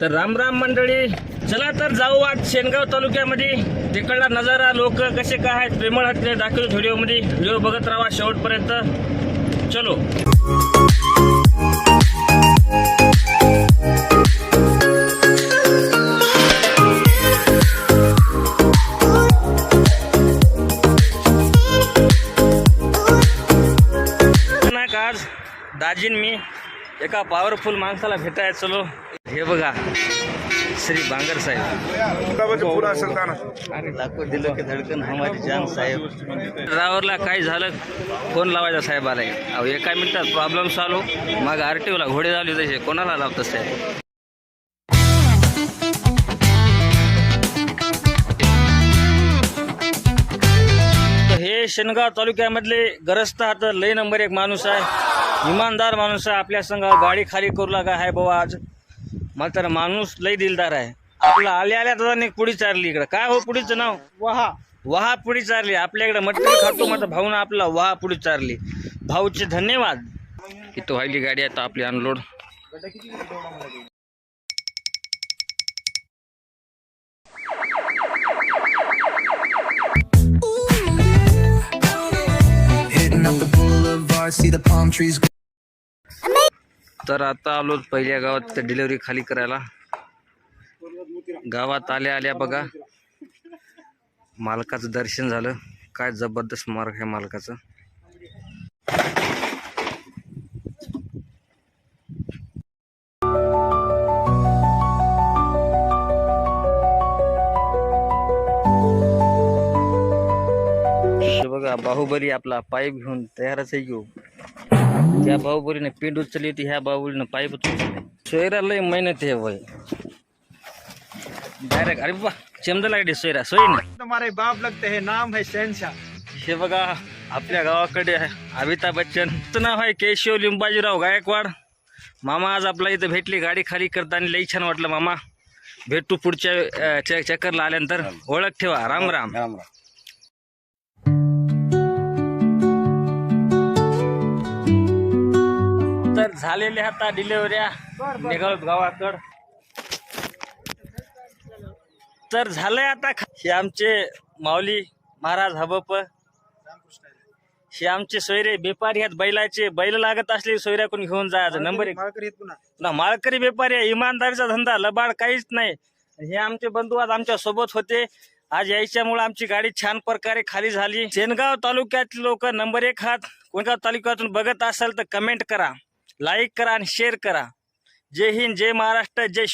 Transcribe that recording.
तर राम राम मंडळी चला तर जाऊ आज शेनगाव तालुक्यामध्ये. तिकडला नजारा लोक कसे काय आहेत प्रेमळ आहेत ते व्हिडिओमध्ये. व्हिडिओ बघत राहा शेवटपर्यंत. चलो. आज दाजीन मी एका पॉवरफुल माणसाला भेटायला चलो. हे बघा श्री बांगर साहेब. ना दाखव दिलं की धडकन हमारी जान साहेब. ड्रायव्हरला काय झालं? फोन लावायचा साहेबाला. अहो एका मिनिटात प्रॉब्लेम सॉल्व मग आर टी ओला घोडे लावले तसे. कोणाला लावतं साहेब? तर हे शेनगाव तालुक्यामधले गरजत आता लय नंबर एक माणूस आहे. इमानदार माणूस आहे आपल्या संघ गाडी खाली करू लागा आहे बाबा आज. मात्र माणूस लय दिलदार आहे. आपला आल्या आल्या दादा पुढी चारली इकडं. काय हो पुढीचं नाव? वहा. वहा पुढी चारली आपल्याकडे मटेरियल खातो मात्र भाऊन आपला वहा पुढी चारली भाऊचे धन्यवाद. इथं व्हायली गाडी आता आपली unload see the palm trees. तर आता आलो पहिल्या गावात डिलिव्हरी खाली करायला. गावात आल्या आल्या बघा. मालकाचं दर्शन झालं. काय जबरदस्त मार्ग आहे मालकाचं. बघा बाहुबली आपला पाईप घेऊन तयारच आहे घेऊ त्या बाहुबलीने पेंड उचलली होती ह्या बाहुबलीनं पाईप उचलली सोयरा लय मेहनत आहे वय. डायरेक्ट अरे बाबा चमदा लागली सोयरा सोय ना हमारे बाप लगते हैं नाम है शहनशाह. हे बघा आपल्या गावाकडे आहे अमिताभ बच्चन. तुझं नाव आहे केशव लिंबाजीराव गायकवाड. मामा आज आपला इथं भेटली गाडी खाली करताना लई छान वाटलं मामा. भेटू पुढच्या चक्करला आल्यानंतर. ओळख ठेवा राम राम. तर झालेल्या आता डिलेवऱ्या निघालो गावाकड. तर झालंय आता हे आमचे माऊली महाराज हबप. हे आमचे सोयरे बेपारी आहेत बैलाचे. बैल लागत असले सोयऱ्या कोणी घेऊन जायचं नंबर एक. ना माळकरी व्यापारी आहे इमानदारीचा धंदा लबाड काहीच नाही. हे आमचे बंधू आज आमच्यासोबत होते. आज यायच्यामुळे आमची गाडी छान प्रकारे खाली झाली. शेनगाव तालुक्यातले लोक नंबर एक हात कोणगाव तालुक्यातून बघत असाल तर कमेंट करा. लाईक करा आणि शेअर करा. जय हिंद जय महाराष्ट्र जय